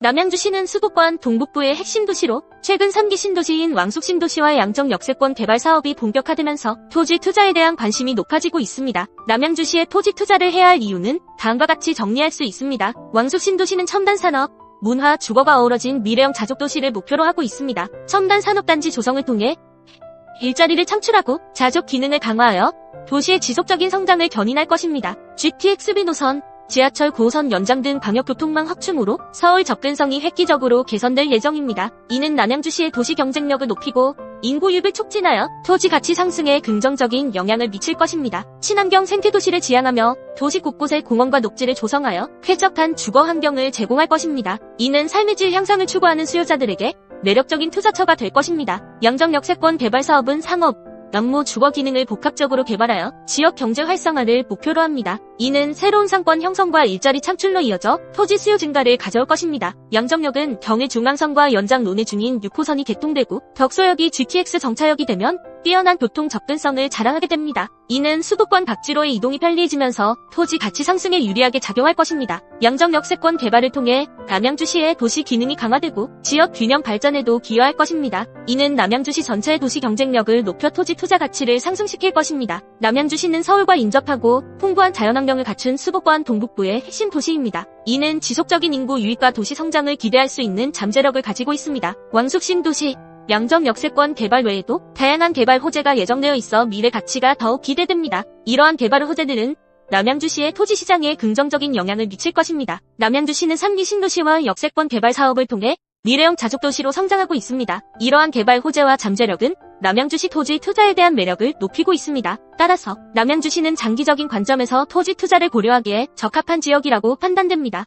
남양주시는 수도권 동북부의 핵심 도시로 최근 3기 신도시인 왕숙 신도시와 양정 역세권 개발 사업이 본격화되면서 토지 투자에 대한 관심이 높아지고 있습니다. 남양주시에 토지 투자를 해야 할 이유는 다음과 같이 정리할 수 있습니다. 왕숙 신도시는 첨단 산업, 문화, 주거가 어우러진 미래형 자족 도시를 목표로 하고 있습니다. 첨단 산업단지 조성을 통해 일자리를 창출하고 자족 기능을 강화하여 도시의 지속적인 성장을 견인할 것입니다. GTX-B 노선, 지하철 9호선 연장 등 광역교통망 확충으로 서울 접근성이 획기적으로 개선될 예정입니다. 이는 남양주시의 도시 경쟁력을 높이고 인구 유입을 촉진하여 토지 가치 상승에 긍정적인 영향을 미칠 것입니다. 친환경 생태도시를 지향하며 도시 곳곳에 공원과 녹지를 조성하여 쾌적한 주거 환경을 제공할 것입니다. 이는 삶의 질 향상을 추구하는 수요자들에게 매력적인 투자처가 될 것입니다. 양정 역세권 개발 사업은 상업, 업무 주거 기능을 복합적으로 개발하여 지역 경제 활성화를 목표로 합니다. 이는 새로운 상권 형성과 일자리 창출로 이어져 토지 수요 증가를 가져올 것입니다. 양정역은 경의 중앙선과 연장 논의 중인 6호선이 개통되고 덕소역이 GTX 정차역이 되면 뛰어난 교통 접근성을 자랑하게 됩니다. 이는 수도권 각지로의 이동이 편리해지면서 토지 가치 상승에 유리하게 작용할 것입니다. 양정역세권 개발을 통해 남양주시의 도시 기능이 강화되고 지역 균형 발전에도 기여할 것입니다. 이는 남양주시 전체의 도시 경쟁력을 높여 토지 투자 가치를 상승시킬 것입니다. 남양주시는 서울과 인접하고 풍부한 자연환경을 갖춘 수도권 동북부의 핵심 도시입니다. 이는 지속적인 인구 유입과 도시 성장을 기대할 수 있는 잠재력을 가지고 있습니다. 왕숙 신도시 양정 역세권 개발 외에도 다양한 개발 호재가 예정되어 있어 미래 가치가 더욱 기대됩니다. 이러한 개발 호재들은 남양주시의 토지 시장에 긍정적인 영향을 미칠 것입니다. 남양주시는 3기 신도시와 역세권 개발 사업을 통해 미래형 자족도시로 성장하고 있습니다. 이러한 개발 호재와 잠재력은 남양주시 토지 투자에 대한 매력을 높이고 있습니다. 따라서 남양주시는 장기적인 관점에서 토지 투자를 고려하기에 적합한 지역이라고 판단됩니다.